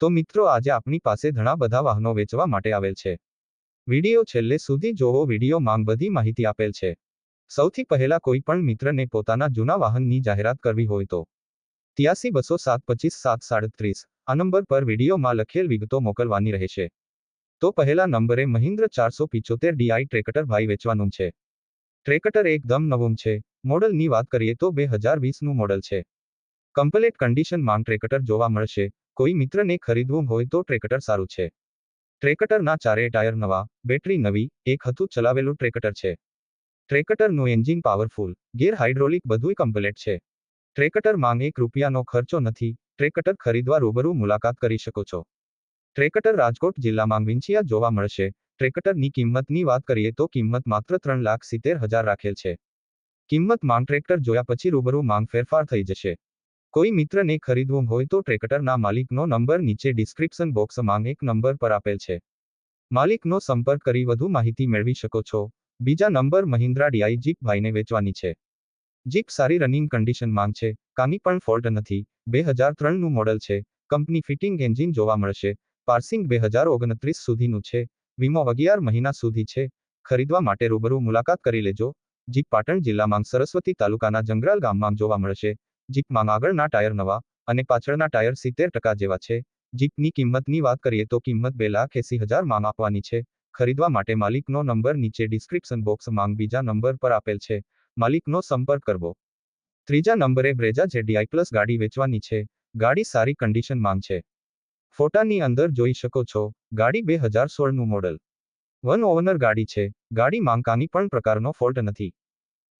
તો મિત્રો આજે આપણી પાસે ઘણા બધા વાહનો વેચવા માટે આવેલ છે. વીડિયો છેલ્લે સુધી જોવો વીડિયો માંગ બધી માહિતી આપેલ છે. સૌથી પહેલા કોઈ પણ મિત્રને પોતાના જૂના વાહનની જાહેરાત કરવી હોય તો. ત્યાસી બસો સાત પચીસ સાત સાડત્રીસ આ નંબર પર વિડીયોમાં લખેલ વિગતો મોકલવાની રહેશે. તો પહેલા નંબરે મહિન્દ્ર ચારસો પિચોતેર ડીઆઈ ટ્રેકટર ભાઈ વેચવાનું છે. ટ્રેકટર એકદમ નવું છે. મોડલની વાત કરીએ તો બે હજાર વીસનું મોડલ છે. કમ્પ્લેટ કન્ડિશનમાં ટ્રેકટર જોવા મળશે. કોઈ મિત્રને ખરીદવું હોય તો ટ્રેકટર સારું છે. ટ્રેકટરના ચારે ટાયર નવા, બેટરી નવી, એક હતું ચલાવેલું ટ્રેકટર છે. ટ્રેકટરનું એન્જિન પાવરફુલ, ગેર હાઇડ્રોલિક બધું કમ્પ્લેટ છે. ટ્રેકટર માંગ એક રૂપિયાનો ખર્ચો નથી, ટ્રેકટર ખરીદવા રૂબરૂ મુલાકાત કરી શકો છો. ટ્રેકટર રાજકોટ જિલ્લામાં વિંછિયા જોવા મળશે, ટ્રેકટરની કિંમતની વાત કરીએ તો કિંમત માત્ર ત્રણ લાખ સિત્તેર હજાર રાખેલ છે. કિંમત માંગ ટ્રેક્ટર જોયા પછી રૂબરૂ માંગ ફેરફાર થઈ જશે. કોઈ મિત્રને ખરીદવું હોય તો ટ્રેક્ટરના માલિકનો નંબર નીચે ડિસ્ક્રિપ્શન બોક્સમાં એક નંબર પર આપેલ છે. માલિકનો સંપર્ક કરી વધુ માહિતી મેળવી શકો છો. બીજા નંબર મહિન્દ્રા ડીઆઈ જીપ ભાઈને વેચવાની છે. જીપ સારી રનિંગ કન્ડિશન માંગ છે, કાની પણ ફોલ્ટ નથી. બે હજાર ત્રણનું મોડલ છે. કંપની ફિટિંગ એન્જિન જોવા મળશે. પાર્સિંગ બે હજાર ઓગણત્રીસ સુધીનું છે. વીમો અગિયાર મહિના સુધી છે. ખરીદવા માટે રૂબરૂ મુલાકાત કરી લેજો. જીપ પાટણ જિલ્લામાં સરસ્વતી તાલુકાના જંગરાલ ગામમાં જોવા મળશે. જીપમાં આગળના ટાયર નવા અને પાછળના ટાયર સિત્તેર ટકા જેવા છે. જીપની કિંમતની વાત કરીએ તો કિંમત બે લાખ એસી હજાર માંગ આપવાની છે. ખરીદવા માટે માલિકનો નંબર નીચે ડિસ્ક્રિપ્શન બોક્સ માંગ બીજા નંબર પર આપેલ છે. માલિકનો સંપર્ક કરવો. ત્રીજા નંબરે બ્રેજા જેડીઆઈ પ્લસ ગાડી વેચવાની છે. ગાડી સારી કન્ડિશન માંગ છે. ફોટાની અંદર જોઈ શકો છો, ગાડી બે હજાર સોળનું મોડલ. વન ઓવનર ગાડી છે. ગાડી માંગકાની પણ પ્રકારનો ફોલ્ટ નથી.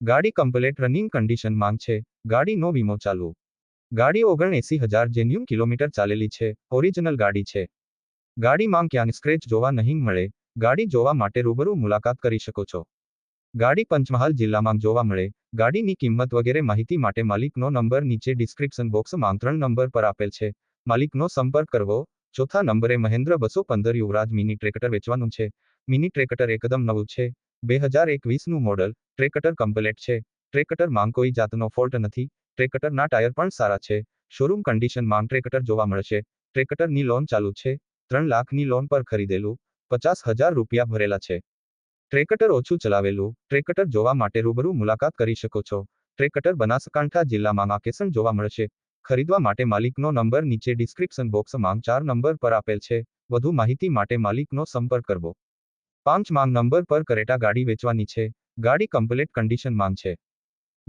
ગાડી કમ્પ્લેટ રનિંગ કન્ડિશન માંગ છે. ગાડીનો વીમો ચાલુ ગાડી ઓગણ એસી હજાર જેન્યુમ કિલોમીટર ચાલેલી છે. ઓરિજિનલ ગાડી છે. ગાડીમાં ક્યાં સ્ક્રેચ જોવા નહીં મળે. ગાડી જોવા માટે રૂબરૂ મુલાકાત કરી શકો છો. ગાડી પંચમહાલ જિલ્લામાં જોવા મળે. ગાડીની કિંમત વગેરે માહિતી માટે માલિકનો નંબર નીચે ડિસ્ક્રિપ્શન બોક્સમાં ત્રણ નંબર પર આપેલ છે. માલિકનો સંપર્ક કરવો. ચોથા નંબરે મહેન્દ્ર બસો પંદર યુવરાજ મિની ટ્રેક્ટર વેચવાનું છે. મિની ટ્રેક્ટર એકદમ નવું છે. બે હજાર એકવીસનું મોડલ ટ્રેક્ટર કમ્પ્લેટ છે. ટ્રેક્ટર માંગ કોઈ જાતનો ફોલ્ટ નથી. ટ્રેકટરના ટાયર પણ સારા છે. શોરૂમ કન્ડિશન માંગ ટ્રેક્ટર જોવા મળશે. ટ્રેકટરની લોન ચાલુ છે. ત્રણ લાખની લોન પર ખરીદેલું. પચાસ હજાર રૂપિયા ભરેલા છે. ટ્રેકટર ઓછું ચલાવેલું. ટ્રેકટર જોવા માટે રૂબરૂ મુલાકાત કરી શકો છો. ટ્રેકટર બનાસકાંઠા જિલ્લામાં આકેસણ જોવા મળશે. ખરીદવા માટે માલિકનો નંબર નીચે ડિસ્ક્રિપ્શન બોક્સમાં ચાર નંબર પર આપેલ છે. વધુ માહિતી માટે માલિકનો સંપર્ક કરવો. પાંચ માંગ નંબર પર કરેટા ગાડી વેચવાની છે. ગાડી કમ્પ્લેટ કન્ડિશનમાં છે.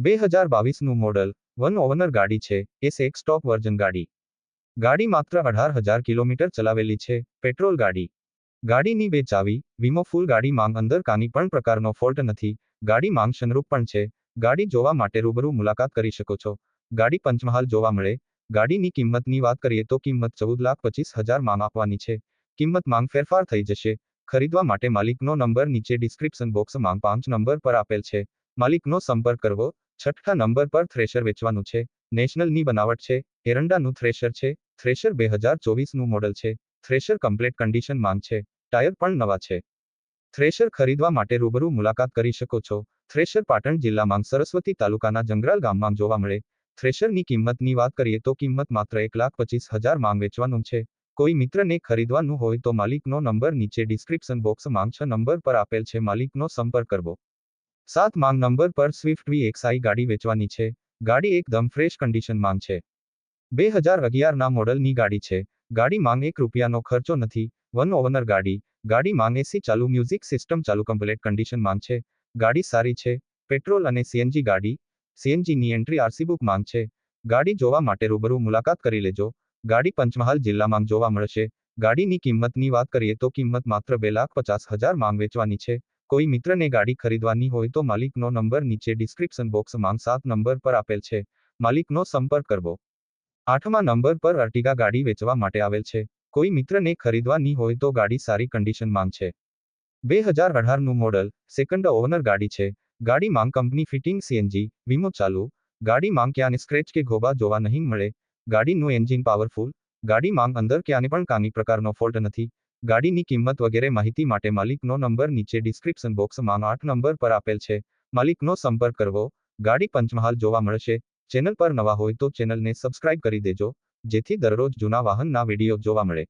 બે હજાર બાવીસનું મોડલ વન ઓવનર ગાડી છે. એસ એક સ્ટોક વર્જન ગાડી. ગાડી માત્ર અઢાર હજાર કિલોમીટર ચલાવેલી છે. પેટ્રોલ ગાડી. ગાડીની બે ચાવી, વીમો ફૂલ ગાડી માંગ અંદર કાની પણ પ્રકારનો ફોલ્ટ નથી. ગાડી માંગ શનરૂપ પણ છે. ગાડી જોવા માટે રૂબરૂ મુલાકાત કરી શકો છો. ગાડી પંચમહાલ જોવા મળે. ગાડીની કિંમતની વાત કરીએ તો કિંમત ચૌદ લાખ પચીસ હજાર માંગ આપવાની છે. કિંમત માંગ ફેરફાર થઈ જશે. ખરીદવા માટે માલિકનો નંબર નીચે ડિસ્ક્રિપ્શન બોક્સ માંગ પાંચ નંબર પર આપેલ છે. માલિકનો સંપર્ક કરવો છઠ્ઠા નંબર પર થ્રેશર વેચવાનું છે. નેશનલની બનાવટ છે. એરંડાનું થ્રેશર છે. થ્રેશર બે હજાર ચોવીસનું મોડલ છે. થ્રેશર કમ્પ્લેટ કન્ડિશન માંગ છે. ટાયર પણ નવા છે. થ્રેશર ખરીદવા માટે રૂબરૂ મુલાકાત કરી શકો છો. થ્રેશર પાટણ જિલ્લામાં સરસ્વતી તાલુકાના જંગરાલ ગામમાં જોવા મળે. થ્રેશરની કિંમતની વાત કરીએ તો કિંમત માત્ર એક લાખ પચીસ હજાર માંગ વેચવાનું છે. કોઈ મિત્રને ખરીદવાનું હોય તો માલિકનો નંબર નીચે ડિસ્ક્રિપ્શન બોક્સ માંગ છ નંબર પર આપેલ છે. માલિકનો સંપર્ક કરવો. સાત માંગ નંબર પર સ્વિફ્ટ વી એક્સઆઈ ગાડી વેચવાની છે. ગાડી એકદમ ફ્રેશ કન્ડિશન માંગ છે. બે હજાર અગિયારના મોડલની ગાડી છે. ગાડી માંગ એક રૂપિયાનો ખર્ચો નથી. વન ઓવનર ગાડી. ગાડી માંગ એસી ચાલુ મ્યુઝિક સિસ્ટમ ચાલુ કમ્પ્લેટ કન્ડિશન માંગ છે. ગાડી સારી છે. પેટ્રોલ અને સીએનજી ગાડી. સીએનજીની એન્ટ્રી આરસી બુક માંગ છે. ગાડી જોવા માટે રૂબરૂ મુલાકાત કરી લેજો. ગાડી પંચમહાલ જિલ્લામાં જોવા મળશે. ગાડીની કિંમતની વાત કરીએ તો કિંમત માત્ર બે લાખ પચાસ હજાર માંગ વેચવાની છે. કોઈ મિત્રને ગાડી ખરીદવાની હોય તો માલિકનો નંબર નીચે ડિસ્ક્રિપ્શન બોક્સ માંગ સાત નંબર પર આપેલ છે. માલિકનો સંપર્ક કરવો. આઠમા નંબર પર અર્ટિગા ગાડી વેચવા માટે આવેલ છે. કોઈ મિત્રને ખરીદવાની હોય તો ગાડી સારી કન્ડિશનમાં છે. બે હજાર અઢારનું મોડલ સેકન્ડ ઓવનર ગાડી છે. ગાડી માંગ કંપની ફિટિંગ સીએનજી વીમો ચાલુ. ગાડી માંગ ક્યાંને સ્ક્રેચ કે ઘોબા જોવા નહીં મળે. ગાડીનું એન્જિન પાવરફુલ ગાડી માંગ અંદર ક્યાંને પણ કાની પ્રકારનો ફોલ્ટ નથી. ગાડીની કિંમત વગેરે માહિતી માટે માલિકનો નંબર નીચે ડિસ્ક્રિપ્શન બોક્સમાં આઠ નંબર પર આપેલ છે. માલિકનો સંપર્ક કરવો. ગાડી પંચમહાલ જોવા મળશે. ચેનલ પર નવા હોય તો ચેનલને સબસ્ક્રાઇબ કરી દેજો. જેથી દરરોજ જૂના વાહનના વીડિયો જોવા મળે.